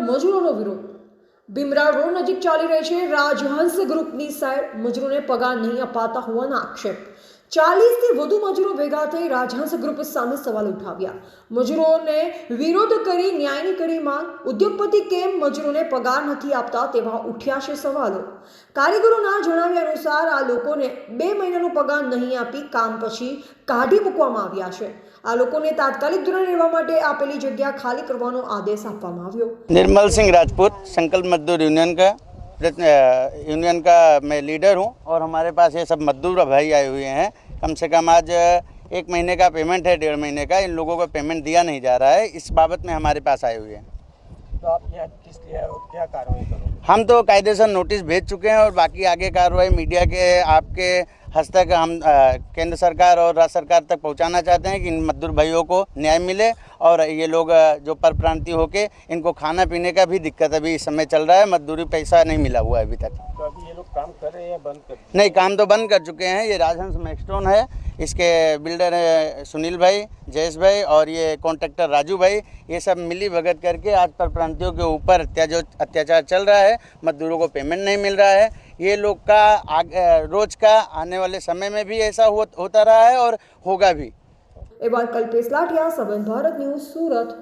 મજૂરોનો વિરોધ. ભીમરાળ રોડ નજીક ચાલી રહી છે. રાજહંસ ગ્રુપની સાઇડ મજૂરોને પગાર નહીં અપાતા હોવાના આક્ષેપ. ચાલીસથી વધુ મજૂરો ભેગા થઈ રાજહંસ ગ્રુપ સામે સવાલ ઉઠાવ્યા. મજૂરોને વિરોધ કરી ન્યાયની કરી માંગ. ઉદ્યોગપતિ કેમ મજૂરોને પગાર નથી આપતા તેવા ઉઠ્યા છે સવાલો. કારીગરોના જણાવ્યા અનુસાર આ લોકોને બે મહિનાનો પગાર નહીં આપી કામ પછી કાઢી મૂકવામાં આવ્યા છે. આ લોકોને તાત્કાલિક ધોરણ રહેવા માટે આપેલી જગ્યા ખાલી કરવાનો આદેશ આપવામાં આવ્યો. નિર્મલસિંહ રાજપૂત, સંકલ્પ મજદૂર યુનિયન કા? यूनियन का मैं लीडर हूँ और हमारे पास ये सब मजदूर भाई आए हुए हैं। कम से कम आज एक महीने का पेमेंट है डेढ़ महीने का। इन लोगों को पेमेंट दिया नहीं जा रहा है। इस बाबत में हमारे पास आए हुए हैं। तो आप यहाँ किस लिए क्या कार्रवाई करोगे? हम तो कायदेसर नोटिस भेज चुके हैं और बाकी आगे कार्रवाई मीडिया के आपके हस्तक हम केंद्र सरकार और राज्य सरकार तक पहुंचाना चाहते हैं कि इन मजदूर भाइयों को न्याय मिले। और ये लोग जो परप्रांति होके इनको खाना पीने का भी दिक्कत अभी इस समय चल रहा है मजदूरी पैसा नहीं मिला हुआ है अभी तक। तो अभी ये लोग काम कर रहे हैं या बंद कर नहीं काम तो बंद कर चुके हैं। ये राजहंस मैक्सटोन है। इसके बिल्डर है सुनील भाई जयेश भाई और ये कॉन्ट्रैक्टर राजू भाई ये सब मिली भगत करके आज पर प्रांतियों के ऊपर अत्याचार अत्याचार चल रहा है। मजदूरों को पेमेंट नहीं मिल रहा है। ये लोग का आग, रोज का आने वाले समय में भी ऐसा हो, होता रहा है और होगा भी। એવા કલ્પેશ લાઠિયા સંબંધ ભારત ન્યૂઝ સુરત